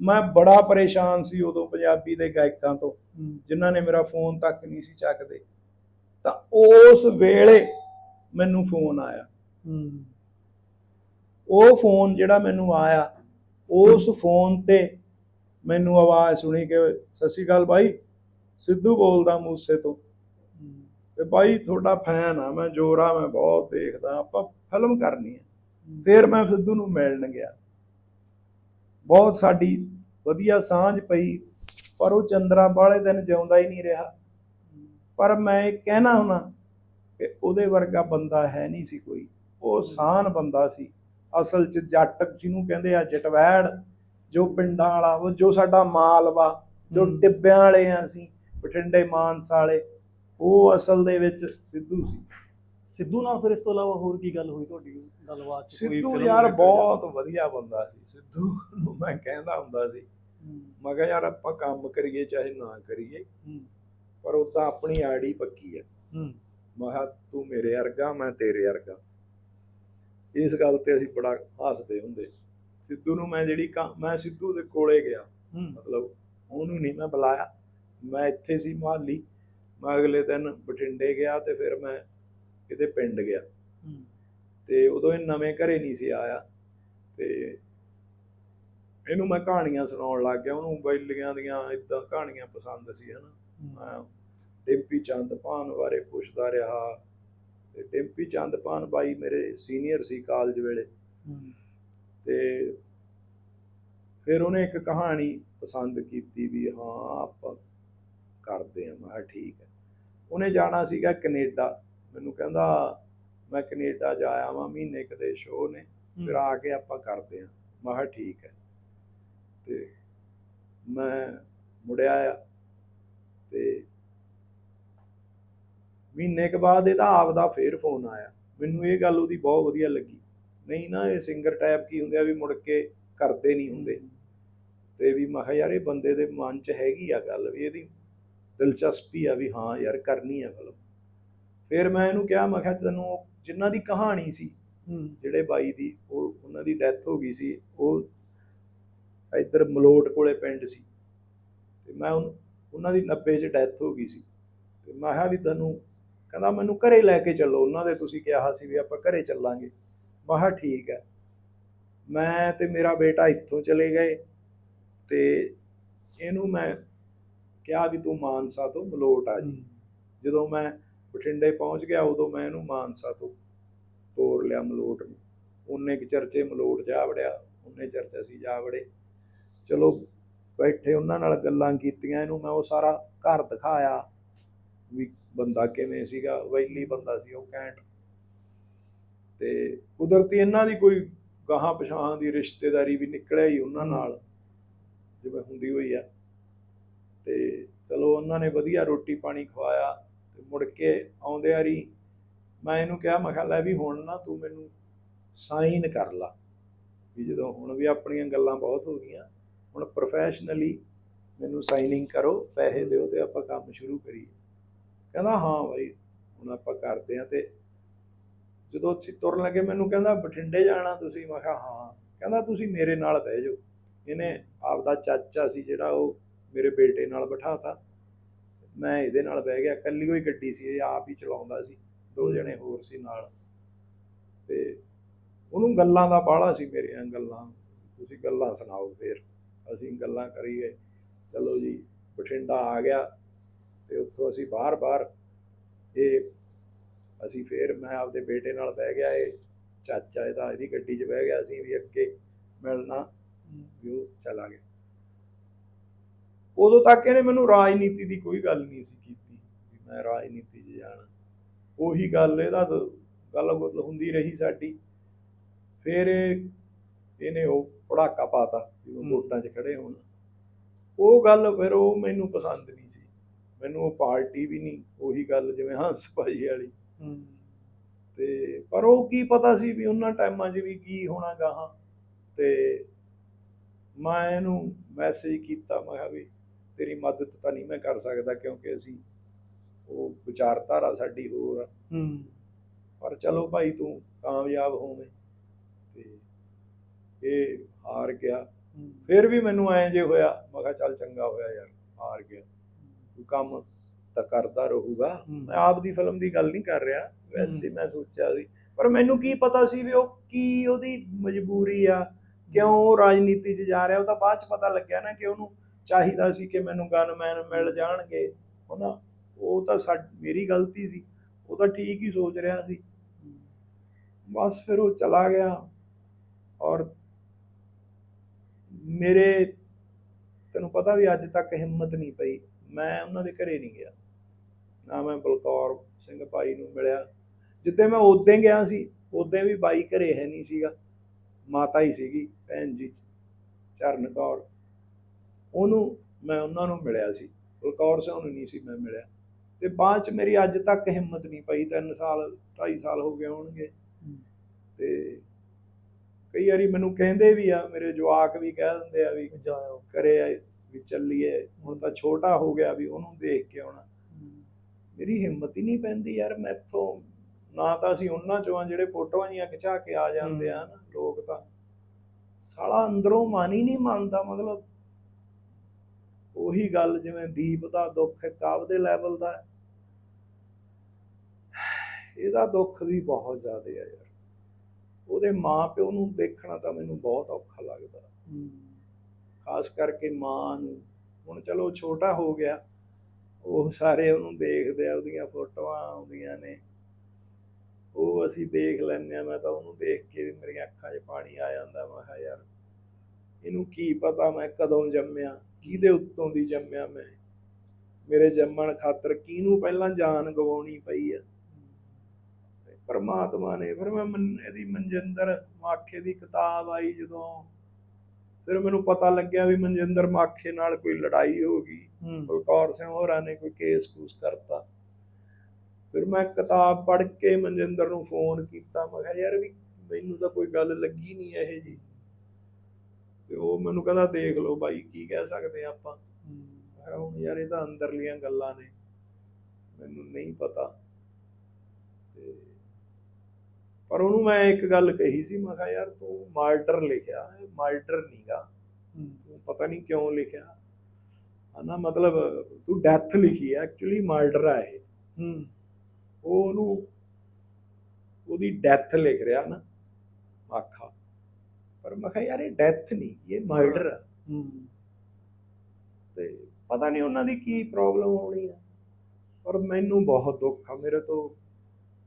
ਮੈਂ ਬੜਾ ਪਰੇਸ਼ਾਨ ਸੀ ਉਦੋਂ ਪੰਜਾਬੀ ਦੇ ਗਾਇਕਾਂ ਤੋਂ ਜਿਨ੍ਹਾਂ ਨੇ ਮੇਰਾ ਫੋਨ ਤੱਕ ਨਹੀਂ ਸੀ ਚੱਕਦੇ। ਤਾਂ ਉਸ ਵੇਲੇ ਮੈਨੂੰ ਫੋਨ ਆਇਆ। ਉਹ ਫੋਨ ਜਿਹੜਾ ਮੈਨੂੰ ਆਇਆ ਉਸ ਫੋਨ ਤੇ ਮੈਨੂੰ ਆਵਾਜ਼ ਸੁਣੀ ਕਿ ਸਤਿ ਸ਼੍ਰੀ ਅਕਾਲ ਬਾਈ ਸਿੱਧੂ ਬੋਲਦਾ ਮੂਸੇ ਤੋਂ। ਤੇ ਬਾਈ ਤੁਹਾਡਾ ਫੈਨ ਆ ਮੈਂ ਜੋਰਾ ਮੈਂ ਬਹੁਤ ਦੇਖਦਾ ਆਪਾਂ ਫਿਲਮ ਕਰਨੀ ਹੈ। ਫਿਰ ਮੈਂ ਸਿੱਧੂ ਨੂੰ ਮਿਲਣ ਗਿਆ। ਬਹੁਤ ਸਾਡੀ ਵਧੀਆ ਸਾਂਝ ਪਈ ਪਰ ਉਹ ਚੰਦਰਾ ਵਾਲੇ ਦਿਨ ਜਿਉਂਦਾ ਹੀ ਨਹੀਂ ਰਿਹਾ। ਪਰ ਮੈਂ ਇਹ ਕਹਿਣਾ ਹੁਣਾ ਕਿ ਉਹਦੇ ਵਰਗਾ ਬੰਦਾ ਹੈ ਨਹੀਂ ਸੀ ਕੋਈ। ਉਹ ਸਾਨ ਬੰਦਾ ਸੀ। ਅਸਲ ਚ ਜੱਟ ਜਿਹਨੂੰ ਕਹਿੰਦੇ ਆ ਜਟਵੈੜ ਜੋ ਪਿੰਡਾਂ ਵਾਲਾ ਉਹ ਜੋ ਸਾਡਾ ਮਾਲਵਾ ਜੋ। ਟਿੱਬਿਆਂ ਵਾਲੇ ਆ ਅਸੀਂ ਬਠਿੰਡੇ ਮਾਨਸਾ ਵਾਲੇ ਉਹ ਅਸਲ ਦੇ ਵਿੱਚ ਸਿੱਧੂ ਸੀ। ਸਿੱਧੂ ਨਾਲ ਫਿਰ ਇਸ ਤੋਂ ਇਲਾਵਾ ਹੋਰ ਕੀ ਗੱਲ ਹੋਈ ਤੁਹਾਡੀ? ਗੱਲਬਾਤ ਚ ਕੋਈ ਸਿੱਧੂ ਯਾਰ ਬਹੁਤ ਵਧੀਆ ਬੰਦਾ ਸੀ ਸਿੱਧੂ ਮੈਂ ਕਹਿੰਦਾ ਹੁੰਦਾ ਸੀ ਮੈਂ ਕਿਹਾ ਯਾਰ ਆਪਾਂ ਕੰਮ ਕਰੀਏ ਚਾਹੇ ਨਾ ਕਰੀਏ ਪਰ ਉਹ ਤਾਂ ਆਪਣੀ ਆੜੀ ਪੱਕੀ ਹੈ। ਮੈਂ ਕਿਹਾ ਤੂੰ ਮੇਰੇ ਵਰਗਾ ਮੈਂ ਤੇਰੇ ਵਰਗਾ। ਇਸ ਗੱਲ ਤੇ ਅਸੀਂ ਬੜਾ ਹੱਸਦੇ ਹੁੰਦੇ। ਸਿੱਧੂ ਨੂੰ ਮੈਂ ਜਿਹੜੀ ਮੈਂ ਸਿੱਧੂ ਦੇ ਕੋਲੇ ਗਿਆ। ਮਤਲਬ ਉਹਨੂੰ ਨਹੀਂ ਮੈਂ ਬੁਲਾਇਆ। ਮੈਂ ਇੱਥੇ ਸੀ ਮੁਹਾਲੀ। ਮੈਂ ਅਗਲੇ ਦਿਨ ਬਠਿੰਡੇ ਗਿਆ ਤੇ ਫਿਰ ਮੈਂ ਕਿਤੇ ਪਿੰਡ ਗਿਆ। ਤੇ ਉਦੋਂ ਇਹ ਨਵੇਂ ਘਰੇ ਨਹੀਂ ਸੀ ਆਇਆ। ਤੇ ਇਹਨੂੰ ਮੈਂ ਕਹਾਣੀਆਂ ਸੁਣਾਉਣ ਲੱਗ ਗਿਆ ਉਹਨੂੰ ਬੈਲੀਆਂ ਦੀਆਂ ਇਦਾਂ ਕਹਾਣੀਆਂ ਪਸੰਦ ਸੀ ਹਨਾ। ਹੂੰ, ਮੈਂ ਡਿੰਪੀ ਚੰਦਪਾਨ ਬਾਰੇ ਪੁੱਛਦਾ ਰਿਹਾ। ਤੇ ਡਿੰਪੀ ਚੰਦਪਾਨ ਬਾਈ ਮੇਰੇ ਸੀਨੀਅਰ ਸੀ ਕਾਲਜ ਵੇਲੇ। ਤੇ ਫਿਰ ਉਹਨੇ ਇੱਕ ਕਹਾਣੀ ਪਸੰਦ ਕੀਤੀ ਵੀ ਹਾਂ ਆਪਾਂ ਕਰਦੇ ਆ ਮੈਂ ਠੀਕ ਹੈ। ਉਹਨੇ ਜਾਣਾ ਸੀਗਾ ਕੈਨੇਡਾ। ਮੈਨੂੰ ਕਹਿੰਦਾ ਮੈਂ ਕੈਨੇਡਾ ਜਾ ਆਇਆ ਵਾਂ ਮਹੀਨੇ ਕਦੇ ਸ਼ੋਅ ਨੇ। ਫਿਰ ਆ ਕੇ ਆਪਾਂ ਕਰਦੇ ਆ ਮੈਂ ਠੀਕ ਹੈ। ਤੇ ਮੈਂ ਮੁੜਿਆ ਆ ਤੇ ਮਹੀਨੇ ਕੁ ਬਾਅਦ ਇਹਦਾ ਆਪਦਾ ਫੇਰ ਫੋਨ ਆਇਆ। ਮੈਨੂੰ ਇਹ ਗੱਲ ਉਹਦੀ ਬਹੁਤ ਵਧੀਆ ਲੱਗੀ। ਨਹੀਂ ਨਾ ਇਹ ਸਿੰਗਰ ਟਾਈਪ ਕੀ ਹੁੰਦੇ ਆ ਵੀ ਮੁੜ ਕੇ ਕਰਦੇ ਨਹੀਂ ਹੁੰਦੇ। ਤੇ ਵੀ ਮੈਂ ਕਿਹਾ ਯਾਰ ਇਹ ਬੰਦੇ ਦੇ ਮਨ 'ਚ ਹੈਗੀ ਆ ਗੱਲ ਵੀ ਇਹਦੀ ਦਿਲਚਸਪੀ ਆ ਵੀ ਹਾਂ ਯਾਰ ਕਰਨੀ ਆ ਫਿਲਮ ਫਿਰ ਮੈਂ ਇਹਨੂੰ ਕਿਹਾ ਮੈਂ ਕਿਹਾ ਤੈਨੂੰ ਜਿਨ੍ਹਾਂ ਦੀ ਕਹਾਣੀ ਸੀ ਜਿਹੜੇ ਬਾਈ ਦੀ ਉਹ ਉਹਨਾਂ ਦੀ ਡੈਥ ਹੋ ਗਈ ਸੀ ਉਹ ਇੱਧਰ ਮਲੋਟ ਕੋਲੇ ਪਿੰਡ ਸੀ। ਤੇ ਮੈਂ ਉਹਨੂੰ- ਉਹਨਾਂ ਦੀ 90 ਚ ਡੈਥ ਹੋ ਗਈ ਸੀ। ਤੇ ਮੈਂ ਕਿਹਾ ਵੀ ਤੈਨੂੰ, ਕਹਿੰਦਾ ਮੈਨੂੰ ਘਰੇ ਲੈ ਕੇ ਚੱਲੋ, ਉਹਨਾਂ ਦੇ ਤੁਸੀਂ ਕਿਹਾ ਸੀ ਵੀ ਆਪਾਂ ਘਰੇ ਚੱਲਾਂਗੇ। ਮੈਂ ਕਿਹਾ ਠੀਕ ਹੈ। ਮੈਂ ਤੇ ਮੇਰਾ ਬੇਟਾ ਇੱਥੋਂ ਚਲੇ ਗਏ ਤੇ ਇਹਨੂੰ ਮੈਂ ਕਿਹਾ ਵੀ ਤੂੰ ਮਾਨਸਾ ਤੋਂ ਮਲੋਟ ਆ ਜੀ। ਜਦੋਂ ਮੈਂ ਬਠਿੰਡੇ ਪਹੁੰਚ ਗਿਆ, ਉਦੋਂ ਮੈਂ ਇਹਨੂੰ ਮਾਨਸਾ ਤੋਂ ਤੋਰ ਲਿਆ ਮਲੋਟ ਨੂੰ। ਉਹਨੇ ਕਿ ਚਰਚੇ ਮਲੋਟ ਜਾ ਵੜਿਆ, ਉਹਨੇ ਚਰਚੇ ਸੀ ਜਾ ਵੜੇ। ਚਲੋ ਬੈਠੇ ਉਹਨਾਂ ਨਾਲ ਗੱਲਾਂ ਕੀਤੀਆਂ, ਇਹਨੂੰ ਮੈਂ ਉਹ ਸਾਰਾ ਘਰ ਦਿਖਾਇਆ ਵੀ ਬੰਦਾ ਕਿਵੇਂ ਸੀਗਾ, ਵੈਲੀ ਬੰਦਾ ਸੀ ਉਹ ਕੈਂਟ। ਤੇ ਕੁਦਰਤੀ ਇਹਨਾਂ ਦੀ ਕੋਈ ਗਾਹਾਂ ਪਛਾਹਾਂ ਦੀ ਰਿਸ਼ਤੇਦਾਰੀ ਵੀ ਨਿਕਲਿਆ ਹੀ ਉਹਨਾਂ ਨਾਲ, ਜਿਵੇਂ ਹੁੰਦੀ ਹੋਈ ਆ। ਤੇ ਚਲੋ ਉਹਨਾਂ ਨੇ ਵਧੀਆ ਰੋਟੀ ਪਾਣੀ ਖਵਾਇਆ ਤੇ ਮੁੜ ਕੇ ਆਉਂਦੇ ਆਰੀ ਮੈਂ ਇਹਨੂੰ ਕਿਹਾ, ਮੈਂ ਕਿਹਾ, ਲੈ ਵੀ ਹੁਣ ਨਾ ਤੂੰ ਮੈਨੂੰ ਸਾਈਨ ਕਰ ਲਾ, ਵੀ ਜਦੋਂ ਹੁਣ ਵੀ ਆਪਣੀਆਂ ਗੱਲਾਂ ਬਹੁਤ ਹੋ ਗਈਆਂ ਹੁਣ ਪ੍ਰੋਫੈਸ਼ਨਲੀ ਮੈਨੂੰ ਸਾਈਨਿੰਗ ਕਰੋ ਪੈਸੇ ਦਿਓ ਤੇ ਆਪਾਂ ਕੰਮ ਸ਼ੁਰੂ ਕਰੀਏ। ਕਹਿੰਦਾ ਹਾਂ ਬਾਈ ਹੁਣ ਆਪਾਂ ਕਰਦੇ ਆ ਤੇ ਜਦੋਂ ਅਸੀਂ ਤੁਰਨ ਲੱਗੇ ਮੈਨੂੰ ਕਹਿੰਦਾ ਬਠਿੰਡੇ ਜਾਣਾ ਤੁਸੀਂ? ਮੈਂ ਕਿਹਾ ਹਾਂ। ਕਹਿੰਦਾ ਤੁਸੀਂ ਮੇਰੇ ਨਾਲ ਬਹਿ ਜਾਓ। ਇਹਨੇ ਆਪਦਾ ਚਾਚਾ ਸੀ ਜਿਹੜਾ ਉਹ ਮੇਰੇ ਬੇਟੇ ਨਾਲ ਬਿਠਾਤਾ। ਮੈਂ ਇਹਦੇ ਨਾਲ ਬਹਿ ਗਿਆ ਇਕੱਲੀ ਹੋਈ ਗੱਡੀ ਸੀ ਇਹ ਆਪ ਹੀ ਚਲਾਉਂਦਾ ਸੀ ਦੋ ਜਣੇ ਹੋਰ ਸੀ ਨਾਲ। ਤੇ ਉਹਨੂੰ ਗੱਲਾਂ ਦਾ ਬਾਹਲਾ ਸੀ ਮੇਰੀਆਂ ਗੱਲਾਂ। ਤੁਸੀਂ ਗੱਲਾਂ ਸੁਣਾਓ ਫੇਰ। ਅਸੀਂ ਗੱਲਾਂ ਕਰੀਏ। ਚਲੋ ਜੀ, ਬਠਿੰਡਾ ਆ ਗਿਆ ਤੇ ਉੱਥੋਂ ਅਸੀਂ ਬਾਹਰ-ਬਾਹਰ ਇਹ ਅਸੀਂ ਫੇਰ ਮੈਂ ਆਪਦੇ ਬੇਟੇ ਨਾਲ ਬਹਿ ਗਿਆ ਇਹ ਚਾਚਾ ਇਹਦਾ ਇਹਦੀ ਗੱਡੀ 'ਚ ਬਹਿ ਗਿਆ ਅਸੀਂ ਵੀ ਅੱਗੇ ਮਿਲਣਾ, ਵੀ ਉਹ ਚਲਾ ਗਿਆ। ਉਦੋਂ ਤੱਕ ਇਹਨੇ ਮੈਨੂੰ ਰਾਜਨੀਤੀ ਦੀ ਕੋਈ ਗੱਲ ਨਹੀਂ ਸੀ ਕੀਤੀ ਵੀ ਮੈਂ ਰਾਜਨੀਤੀ 'ਚ ਜਾਣਾ। ਉਹੀ ਗੱਲ, ਇਹਦਾ ਤਾਂ ਗੱਲ ਹੁੰਦੀ ਰਹੀ ਸਾਡੀ। ਫਿਰ ਇਹ- ਇਹਨੇ ਉਹ ਪੜਾਕਾ ਪਾਤਾ ਜਦੋਂ। ਵੋਟਾਂ 'ਚ ਖੜੇ ਹੋਣ। ਉਹ ਗੱਲ ਫਿਰ ਉਹ ਮੈਨੂੰ ਪਸੰਦ ਨਹੀਂ ਸੀ। ਮੈਨੂੰ ਉਹ ਪਾਰਟੀ ਵੀ ਨਹੀਂ ਉਹੀ ਗੱਲ ਜਿਵੇਂ ਹੰਸ ਭਾਈ ਵਾਲੀ। ਤੇ ਪਰ ਉਹ ਕੀ ਪਤਾ ਸੀ ਵੀ ਉਹਨਾਂ ਟਾਈਮਾਂ 'ਚ ਵੀ ਕੀ ਹੋਣਾ ਗਾਹਾਂ ਤੇ ਮੈਂ ਇਹਨੂੰ ਮੈਸੇਜ ਕੀਤਾ ਮੈਂ ਕਿਹਾ ਵੀ ਤੇਰੀ ਮਦਦ ਤਾਂ ਨਹੀਂ ਮੈਂ ਕਰ ਸਕਦਾ ਕਿਉਂਕਿ ਅਸੀਂ ਉਹ ਵਿਚਾਰਧਾਰਾ ਸਾਡੀ ਹੋਰ ਆ। ਹੂੰ, ਪਰ ਚਲੋ ਭਾਈ ਤੂੰ ਕਾਮਯਾਬ ਹੋਵੇਂ ਤੇ ਇਹ ਹਾਰ ਗਿਆ। ਫਿਰ ਵੀ ਮੈਨੂੰ ਐਂ ਜੇ ਹੋਇਆ ਮੈਂ ਕਿਹਾ ਚੱਲ ਚੰਗਾ ਹੋਇਆ ਯਾਰ ਹਾਰ ਗਿਆ। ਤੂੰ ਕੰਮ ਤਾਂ ਕਰਦਾ ਰਹੂਗਾ। ਮੈਂ ਆਪ ਦੀ ਫਿਲਮ ਦੀ ਗੱਲ ਨਹੀਂ ਕਰ ਰਿਹਾ ਵੈਸੇ ਮੈਂ ਸੋਚਿਆ ਸੀ। ਪਰ ਮੈਨੂੰ ਕੀ ਪਤਾ ਸੀ ਵੀ ਉਹ ਕੀ ਉਹਦੀ ਮਜਬੂਰੀ ਆ ਕਿਉਂ ਉਹ ਰਾਜਨੀਤੀ 'ਚ ਜਾ ਰਿਹਾ। ਉਹ ਤਾਂ ਬਾਅਦ 'ਚ ਪਤਾ ਲੱਗਿਆ ਨਾ ਕਿ ਉਹਨੂੰ ਚਾਹੀਦਾ ਸੀ ਕਿ ਮੈਨੂੰ ਗਨਮੈਨ ਮਿਲ ਜਾਣਗੇ। ਉਹਨਾਂ ਉਹ ਤਾਂ ਸਾ ਮੇਰੀ ਗਲਤੀ ਸੀ। ਉਹ ਤਾਂ ਠੀਕ ਹੀ ਸੋਚ ਰਿਹਾ ਸੀ। ਬਸ ਫਿਰ ਉਹ ਚਲਾ ਗਿਆ। ਔਰ ਮੇਰੇ ਤੈਨੂੰ ਪਤਾ ਵੀ ਅੱਜ ਤੱਕ ਹਿੰਮਤ ਨਹੀਂ ਪਈ। ਮੈਂ ਉਹਨਾਂ ਦੇ ਘਰੇ ਨਹੀਂ ਗਿਆ। ਨਾ ਮੈਂ ਬਲਕੌਰ ਸਿੰਘ ਭਾਈ ਨੂੰ ਮਿਲਿਆ। ਜਿੱਦੇ ਮੈਂ ਉਦੋਂ ਗਿਆ ਸੀ ਉਦੋਂ ਵੀ ਬਾਈ ਘਰੇ ਹੈ ਨਹੀਂ ਸੀਗਾ। ਮਾਤਾ ਹੀ ਸੀਗੀ ਭੈਣ ਜੀ ਚਰਨ ਕੌਰ। ਉਹਨੂੰ ਮੈਂ ਉਹਨਾਂ ਨੂੰ ਮਿਲਿਆ ਸੀ। ਬਲਕੌਰ ਸਿੰਘ ਨੂੰ ਨਹੀਂ ਸੀ ਮੈਂ ਮਿਲਿਆ। ਤੇ ਬਾਅਦ ਚ ਮੇਰੀ ਅੱਜ ਤੱਕ ਹਿੰਮਤ ਨਹੀਂ ਪਈ। 3 ਸਾਲ 2.5 ਸਾਲ ਹੋ ਗਏ ਹੋਣਗੇ। ਤੇ ਕਈ ਵਾਰੀ ਮੈਨੂੰ ਕਹਿੰਦੇ ਵੀ ਆ ਮੇਰੇ ਜਵਾਕ ਵੀ ਕਹਿ ਦਿੰਦੇ ਆ ਵੀ ਜਾਇਓ ਕਰੇ ਵੀ ਚੱਲੀਏ। ਹੁਣ ਤਾਂ ਛੋਟਾ ਹੋ ਗਿਆ ਵੀ ਉਹਨੂੰ ਦੇਖ ਕੇ ਆਉਣਾ। ਮੇਰੀ ਹਿੰਮਤ ਹੀ ਨਹੀਂ ਪੈਂਦੀ ਯਾਰ ਮੈਥੋਂ। ਨਾ ਤਾਂ ਅਸੀਂ ਉਹਨਾਂ ਚੋਂ ਆ ਜਿਹੜੇ ਫੋਟੋਆਂ ਜੀਆਂ ਖਿਚਾ ਕੇ ਆ ਜਾਂਦੇ ਆ ਨਾ ਲੋਕ ਤਾਂ। ਸਾਲਾ ਅੰਦਰੋਂ ਮਨ ਹੀ ਨਹੀਂ ਮੰਨਦਾ ਮਤਲਬ ਉਹੀ ਗੱਲ ਜਿਵੇਂ ਦੀਪ ਦਾ ਦੁੱਖ ਇੱਕ ਆਪਦੇ ਲੈਵਲ ਦਾ। ਇਹਦਾ ਦੁੱਖ ਵੀ ਬਹੁਤ ਜ਼ਿਆਦਾ ਹੈ ਯਾਰ। ਉਹਦੇ ਮਾਂ ਪਿਓ ਨੂੰ ਦੇਖਣਾ ਤਾਂ ਮੈਨੂੰ ਬਹੁਤ ਔਖਾ ਲੱਗਦਾ। ਖਾਸ ਕਰਕੇ ਮਾਂ ਨੂੰ। ਹੁਣ ਚਲੋ ਛੋਟਾ ਹੋ ਗਿਆ। ਉਹ ਸਾਰੇ ਉਹਨੂੰ ਦੇਖਦੇ ਆ ਉਹਦੀਆਂ ਫੋਟੋਆਂ ਆਉਂਦੀਆਂ ਨੇ। ਉਹ ਅਸੀਂ ਦੇਖ ਲੈਂਦੇ ਆ ਮੈਂ ਤਾਂ ਉਹਨੂੰ ਦੇਖ ਕੇ ਵੀ ਮੇਰੀਆਂ ਅੱਖਾਂ 'ਚ ਪਾਣੀ ਆ ਜਾਂਦਾ। ਮੈਂ ਕਿਹਾ ਯਾਰ ਇਹਨੂੰ ਕੀ ਪਤਾ ਮੈਂ ਕਦੋਂ ਜੰਮਿਆ? ਕਿਹਦੇ ਉੱਤੋਂ ਦੀ ਜੰਮਿਆ ਮੈਂ? ਮੇਰੇ ਜੰਮਣ ਖਾਤਰ ਕਿਹਨੂੰ ਪਹਿਲਾਂ ਜਾਨ ਗਵਾਉਣੀ ਪਈ ਆ? ਪਰਮਾਤਮਾ ਨੇ। ਫਿਰ ਮੈਂ ਇਹਦੀ ਮਨਜਿੰਦਰ ਮਾਖੇ ਦੀ ਕਿਤਾਬ ਆਈ ਜਦੋਂ। ਫਿਰ ਮੈਨੂੰ ਪਤਾ ਲੱਗਿਆ ਵੀ ਮਨਜਿੰਦਰ ਮਾਖੇ ਨਾਲ ਕੋਈ ਲੜਾਈ ਹੋ ਗਈ। ਬਲਕੌਰ ਸਿੰਘ ਹੋਰਾਂ ਨੇ ਕੋਈ ਕੇਸ ਕੂਸ ਕਰਤਾ। ਫਿਰ ਮੈਂ ਕਿਤਾਬ ਪੜ੍ਹ ਕੇ ਮਨਜਿੰਦਰ ਨੂੰ ਫੋਨ ਕੀਤਾ। ਮੈਂ ਕਿਹਾ ਯਾਰ ਵੀ ਮੈਨੂੰ ਤਾਂ ਕੋਈ ਗੱਲ ਲੱਗੀ ਨਹੀਂ ਇਹ ਜੀ ਤੇ ਉਹ ਮੈਨੂੰ ਕਹਿੰਦਾ ਦੇਖ ਲਓ ਬਾਈ ਕੀ ਕਹਿ ਸਕਦੇ ਆਪਾਂ? ਮੈਂ ਹੁਣ ਯਾਰ ਇਹ ਤਾਂ ਅੰਦਰਲੀਆਂ ਗੱਲਾਂ ਨੇ। ਮੈਨੂੰ ਨਹੀਂ ਪਤਾ। ਤੇ ਪਰ ਉਹਨੂੰ ਮੈਂ ਇੱਕ ਗੱਲ ਕਹੀ ਸੀ ਮੈਂ ਕਿਹਾ ਯਾਰ ਤੂੰ ਮਾਰਟਰ ਲਿਖਿਆ ਇਹ ਮਾਰਟਰ ਨਹੀਂਗਾ ਤੂੰ ਪਤਾ ਨਹੀਂ ਕਿਉਂ ਲਿਖਿਆ। ਹਨਾ ਮਤਲਬ ਤੂੰ ਡੈਥ ਲਿਖੀ ਹੈ ਐਕਚੁਅਲੀ ਮਰਡਰ ਹੈ ਇਹ। ਹੂੰ। ਉਹ ਉਹਨੂੰ ਉਹਦੀ ਡੈਥ ਲਿਖ ਰਿਹਾ ਨਾ ਆਖਾ। ਪਰ ਮੈਂ ਕਿਹਾ ਯਾਰ ਇਹ ਡੈਥ ਨਹੀਂ ਇਹ ਮਰਡਰ ਹੈ। ਹੂੰ। ਤੇ ਪਤਾ ਨਹੀਂ ਉਹਨਾਂ ਦੀ ਕੀ ਪ੍ਰੋਬਲਮ ਹੋਣੀ ਆ। ਪਰ ਮੈਨੂੰ ਬਹੁਤ ਦੁੱਖ ਆ ਮੇਰੇ ਤੋਂ